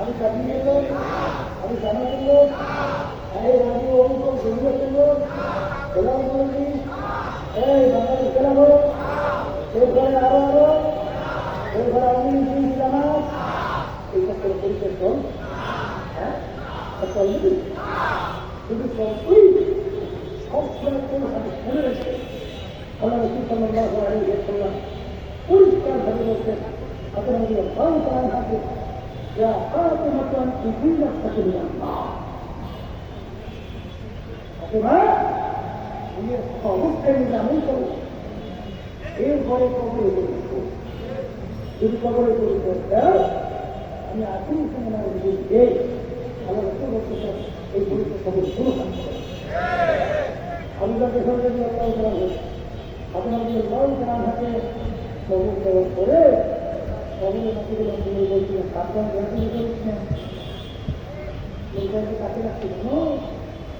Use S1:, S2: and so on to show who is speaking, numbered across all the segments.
S1: আমি তাহলে আমি জানা দিল আমি রাজি অঙ্ক জমিয়ে দিল গোলাম বলছি এই বাঙালি খেলাবো এরপরে আরও আরও এরপরে আমি জামাত এইটা করে পরিচয় চল হ্যাঁ চলবি শুধু সব সময় কোন হাতে রেখে আল্লাহ রসুল সাল্লাল্লাহু আলাইহি ওয়াসাল্লাম পরিষ্কার ভাবে বলছেন আপনারা বিভিন্ন থাকবে না অথবা তুমি অবস্থায় নিজে আমল করো এরপরে কবরে করব যদি কবরে করব আমি আসলে যদি এই আমার এই পরীক্ষা কবর শুরু আমি তাকে দিয়ে আল্লাহ করা হয়েছে আপনার যদি করা থাকে কবর কবর করে কবরের মাটিগুলো তুমি বলছিলেন গ্রামীণ করেছিলেন কাছে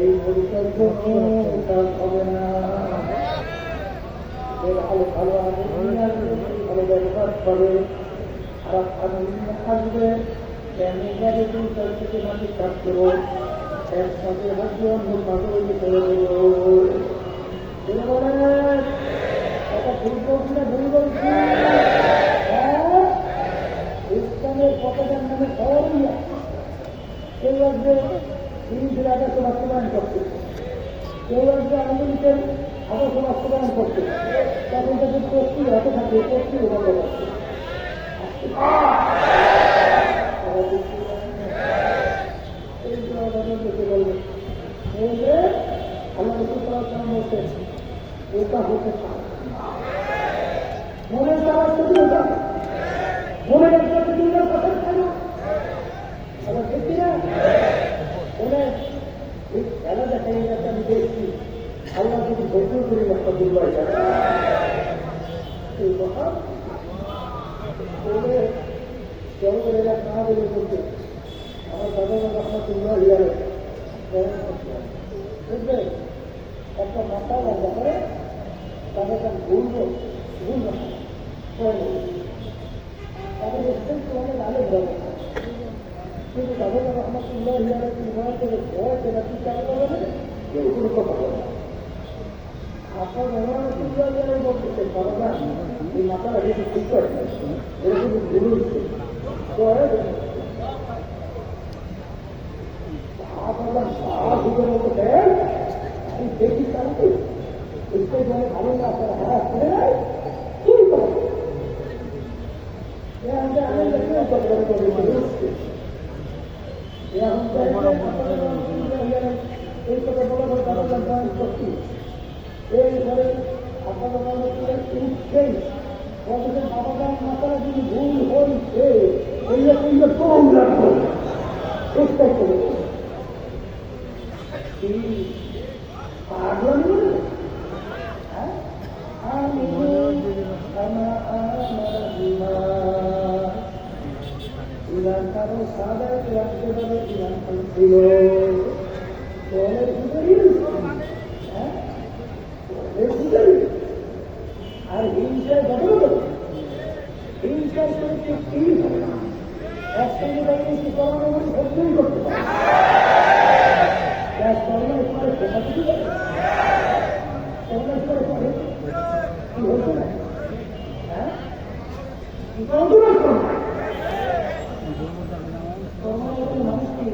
S1: এই পরিচয় কোনো হবে না। এর ভালো ভালো আসবে ভালো ব্যবহার করে। ভালো নিয়ে আসবে দুই চার থেকে মাটি কাজ করো একসাথে কথা ভুল বলছি না, ভুল বলছি। হ্যাঁ? ইসলামের পতাকার নামে সবই ইংলিশের আদর্শ বাস্তবায়ন করতে কেউ আসবে আমেরিকার আদর্শ বাস্তবায়ন করতে তখন তাদের প্রস্তুত হাতে থাকে প্রস্তুত বন্ধ করছে এটা হতে পারে। দ্বারা শুধু মনের বিভিন্ন কথা থাকবে আমার ঠিক না মনে এই খেলা দেখাই যাচ্ছে আমি দেখছি আল্লাহ যদি ধৈর্য করি একটা দুর্বল এই কথা বলে কেউ না বলে বলতে আমার দাদা রহমতুল্লাহ হিয়ারে বুঝলে? একটা মাথা লাগা করে তাদের ভুলব ভুল না দেখি কালকে इसके जो है खाली का असर है असर है क्यों करो ये हम जाने लगे तो करो तो ये আপনার মনে উঠছেই বলতে বাবা মাতারা যদি ভুল হইছে আর হিংসায় ঘটনা হিংসায় চরিত্র কি হবে না একসঙ্গে দাঁড়িয়ে কি করানো মানে করতে পারে গ্যাস করোনা স্তরে ফোটা দিতে পারে করোনা পরে কি হয়েছে না হ্যাঁ কি করব না করোনা মানুষ কি নামাজগুলো বেড়ানোতে হয়